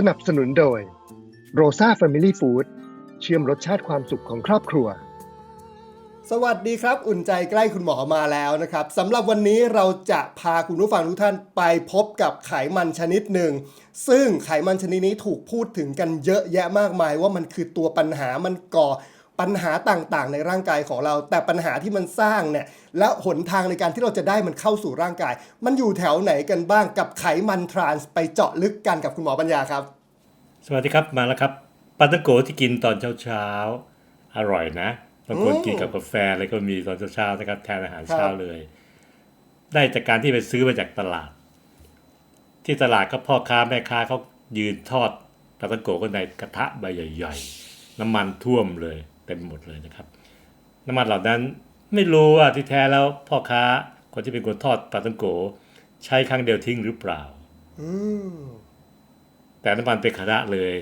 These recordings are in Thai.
สนับสนุนโดยโรซ a า Family Food เชื่อมรสชาติความสุขของครอบครัว สวัสดีครับ อุ่นใจใกล้คุณหมอมาแล้วนะครับสำหรับวันนี้เราจะพาคุณผู้ฟังทุกท่านไปพบกับไขมันชนิดหนึ่ง ซึ่งไขมันชนิดนี้ถูกพูดถึงกันเยอะแยะมากมายว่ามันคือตัวปัญหามันก่อ ปัญหาต่างๆ ในร่างกายของเรา แต่ปัญหาที่มันสร้างเนี่ยและหนทางในการที่เราจะได้มันเข้าสู่ร่างกาย มันอยู่แถวไหนกันบ้างกับไขมันทรานส์ไปเจาะลึกกันกับคุณหมอปัญญาครับ สวัสดีครับมาแล้วครับปลาตังโกที่กินตอนเช้าๆอร่อยนะบางคนอืมกินกับกาแฟอะไรก็มีตอนเช้าๆนะครับแทนอาหารครับเช้าเลย ได้จากการที่ไปซื้อมาจากตลาด ที่ตลาดก็พ่อค้าแม่ค้าเขายืนทอดปลาตังโกก็ในกระทะใบใหญ่ ๆ น้ำมันท่วมเลย เต็มหมดเลยนะครับ น้ำมันเหล่านั้นไม่รู้ว่าที่แท้แล้วพ่อค้าคนที่เป็นคนทอดปลาตังโก ใช้ครั้งเดียวทิ้งหรือเปล่าอืมแต่น้ำมันเป็นคาระเลย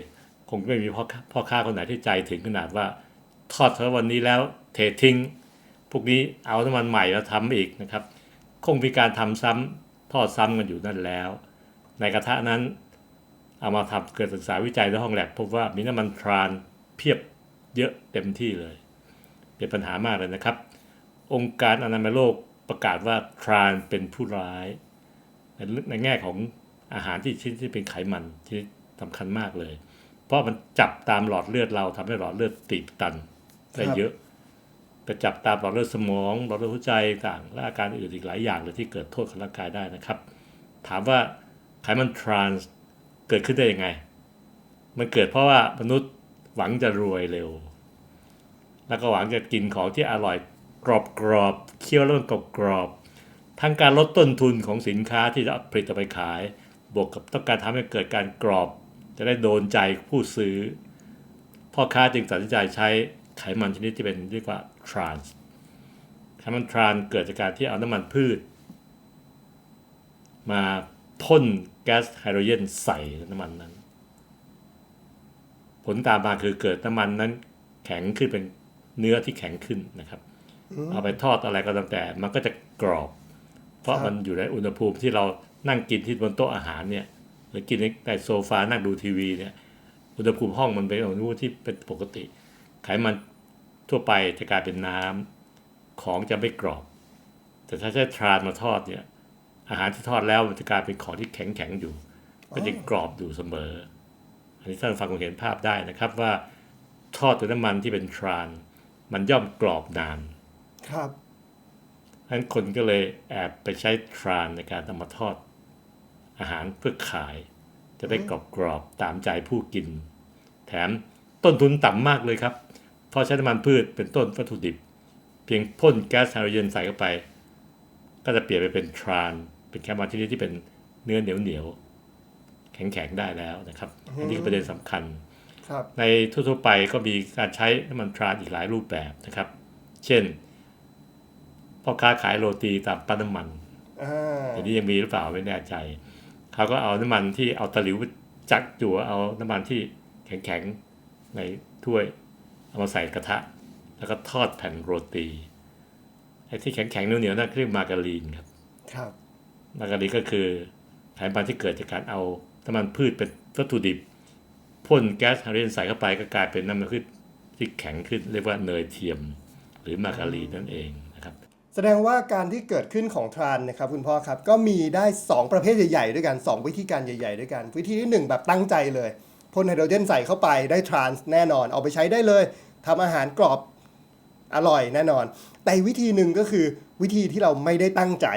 คงไม่มีพ่อค้าพ่อค้าคนไหนที่ใจถึงขนาดว่า ทอดเธอวันนี้แล้วเททิ้ง พวกนี้เอาน้ำมันใหม่แล้วทำอีกนะครับ คงมีการทำซ้ำทอดซ้ำกันอยู่นั่นแล้ว ในกระทะนั้นเอามาทำเกิดศึกษาวิจัยในห้องแลบพบว่ามีน้ำมันทรานเพียบ เยอะเต็มที่เลย เป็นปัญหามากเลยนะครับ องค์การอนามัยโลกประกาศว่าทรานเป็นผู้ร้าย ในในแง่ของอาหารที่ชิ้นที่เป็นไขมันที่สำคัญมากเลย เพราะมันจับตามหลอดเลือดเราทำให้หลอดเลือดตีบตันได้เยอะไปจับตามหลอดเลือดสมองหลอดเลือดหัวใจต่างและอาการอื่นอีกหลายอย่างเลยที่เกิดโทษกับร่างกายได้นะครับ ถามว่าไขมันทรานส์เกิดขึ้นได้ยังไง มันเกิดเพราะว่ามนุษย์ หวังจะรวยเร็ว แล้วก็หวังจะกินของที่อร่อยกรอบกรอบเคี้ยวแล้วมันกรอบกรอบทั้งการลดต้นทุนของสินค้าที่จะผลิตไปขาย บวกกับต้องการทำให้เกิดการกรอบ จะได้โดนใจผู้ซื้อ พ่อค้าจึงตัดสินใจใช้ไขมันชนิดที่เป็นเรียกว่าทรานส์ไขมันทรานเกิดจากการที่เอาน้ำมันพืช มาพ่นแก๊สไฮโดรเจนใส่น้ำมันนั้น ผลตามมาคือเกิดน้ำมันนั้นแข็งขึ้นเป็นเนื้อที่แข็งขึ้นนะครับ เอาไปทอดอะไรก็ตามแต่ มันก็จะกรอบ เพราะครับมันอยู่ในอุณหภูมิที่เรานั่งกินที่บนโต๊ะอาหารเนี่ยหรือกินในโซฟานั่งดูทีวีเนี่ยอุณหภูมิห้องมันเป็นอุณหภูมิที่เป็นปกติ ไขมันทั่วไปจะกลายเป็นน้ำของจะไม่กรอบ แต่ถ้าใช้ทรานมาทอดเนี่ย อาหารที่ทอดแล้วมันจะกลายเป็นของที่แข็งแข็งๆอยู่ ก็จะกรอบอยู่เสมอ อันนี้ท่านฟังคงเห็นภาพได้นะครับว่าทอดด้วยน้ำมันที่เป็นทราน มันย่อมกรอบนาน ครับฉะนั้นคนก็เลยแอบไปใช้ทรานในการทำมาทอดอาหารเพื่อขาย จะได้กรอบๆตามใจผู้กิน แถมต้นทุนต่ำมากเลยครับเพราะใช้น้ำมันพืชเป็นต้นวัตถุดิบ เพียงพ่นแก๊สไฮโดรเจนใส่เข้าไป ก็จะเปลี่ยนไปเป็นทราน เป็นแคมันชนิดที่เป็นเนื้อเหนียวเหนียวๆ แข็งๆได้แล้วนะครับ อันนี้คือประเด็นสำคัญครับในทั่วๆไปก็มีการใช้น้ำมันทรานอีกหลายรูปแบบนะครับ เช่นพ่อค้าขายโรตีตามปั๊มน้ำมันอ่าเดี๋ยวนี้ยังมีหรือเปล่าไม่แน่ใจ เขาก็เอาน้ำมันที่เอาตะหลิวจักจั่วเอาน้ำมันที่แข็งๆในถ้วย เอามาใส่กระทะ แล้วก็ทอดแผ่นโรตีไอ้ที่แข็งๆเหนียวๆนั่นเรียกมาการีนครับ ครับ มาการีนก็คือไขมันที่เกิดจากการเอา น้ำมันพืชเป็นวัตถุดิบพ่นแก๊สไฮโดรเจนใส่เข้าไปก็กลายเป็นน้ำมันพืชที่แข็งขึ้นเรียกว่าเนยเทียม หรือมาการีนนั่นเองนะครับแสดงว่าการที่เกิดขึ้นของทรานนะครับคุณพ่อครับก็มีได้ 2 ประเภทใหญ่ๆด้วยกัน 2 วิธีการใหญ่ ๆ ด้วยกัน วิธีที่ 1 แบบตั้งใจเลยพ่นไฮโดรเจนใส่เข้าไปได้ทรานแน่นอน เอาไปใช้ได้เลยทำอาหารกรอบอร่อยแน่นอน แต่วิธีหนึ่งก็คือวิธีที่เราไม่ได้ตั้งใจ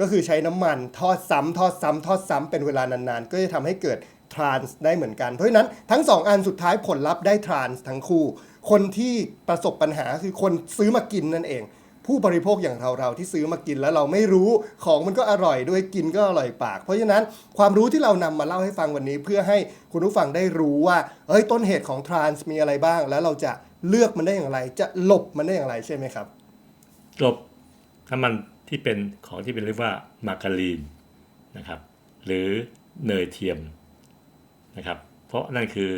ก็คือใช้น้ำมันทอดซ้ำทอดซ้ำทอดซ้ำเป็นเวลานานๆ ก็จะทำให้เกิดทรานส์ได้เหมือนกัน เพราะฉะนั้นทั้งสองอันสุดท้ายผลลัพธ์ได้ทรานส์ทั้งคู่ คนที่ประสบปัญหาคือคนซื้อมากินนั่นเอง ผู้บริโภคอย่างเราเราๆที่ซื้อมากินแล้วเราไม่รู้ของมันก็อร่อยด้วยกินก็อร่อยปาก เพราะฉะนั้นความรู้ที่เรานำมาเล่าให้ฟังวันนี้เพื่อให้คุณผู้ฟังได้รู้ว่าเฮ้ยต้นเหตุของทรานส์มีอะไรบ้าง แล้วเราจะเลือกมันได้อย่างไร จะหลบมันได้อย่างไรใช่ไหมครับกลบน้ำมัน ที่เป็นของที่เป็นเรียกว่ามาการีนนะครับหรือเนยเทียมนะครับเพราะนั่นคือ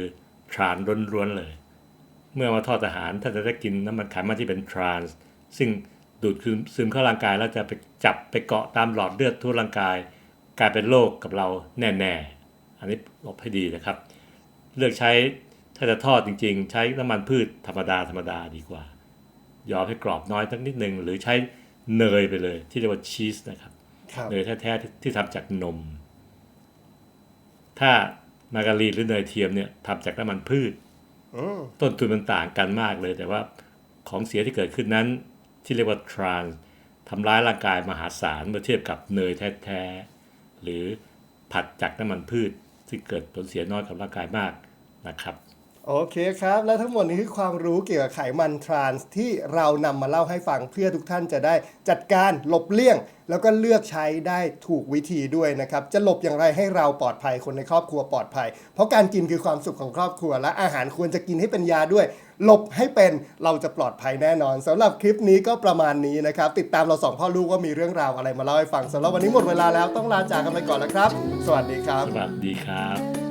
ทรานล้วนๆเลย เมื่อมาทอดอาหารถ้าจะได้กินน้ำมันไขมันที่เป็นทรานส์ซึ่งดูดซึมเข้าร่างกายแล้วจะไปจับไปเกาะตามหลอดเลือดทั่วร่างกาย กลายเป็นโรคกับเราแน่ๆ อันนี้หลบให้ดีนะครับ เลือกใช้ถ้าจะทอดจริง ๆ ใช้น้ำมันพืชธรรมดาธรรมดาดีกว่า ยอมให้กรอบน้อยสักนิดหนึ่งหรือใช้ เนยไปเลย ที่เรียกว่าชีสนะครับครับเนยแท้ๆที่ที่ทำจากนม ถ้ามาการีนหรือเนยเทียมเนี่ยทำจากน้ำมันพืชอืมต้นทุนมันต่างกันมากเลย แต่ว่าของเสียที่เกิดขึ้นนั้น ที่เรียกว่าทรานทำร้ายร่างกายมหาศาลเมื่อเทียบกับเนยแท้ๆหรือผัดจากน้ำมันพืชที่เกิดผลเสียน้อยกับร่างกายมากนะครับ โอเคครับ และทั้งหมดนี้คือความรู้เกี่ยวกับไขมันทรานส์ที่เรานำมาเล่าให้ฟังเพื่อทุกท่านจะได้จัดการหลบเลี่ยง แล้วก็เลือกใช้ได้ถูกวิธีด้วยนะครับ จะหลบอย่างไรให้เราปลอดภัยคนในครอบครัวปลอดภัย เพราะการกินคือความสุขของครอบครัว และอาหารควรจะกินให้เป็นยาด้วย หลบให้เป็นเราจะปลอดภัยแน่นอนสำหรับคลิปนี้ก็ประมาณนี้นะครับติดตามเราสองพ่อลูกว่ามีเรื่องราวอะไรมาเล่าให้ฟังสำหรับวันนี้หมดเวลาแล้วต้องลาจากกันไปก่อนแล้วครับ สวัสดีครับ สวัสดีครับ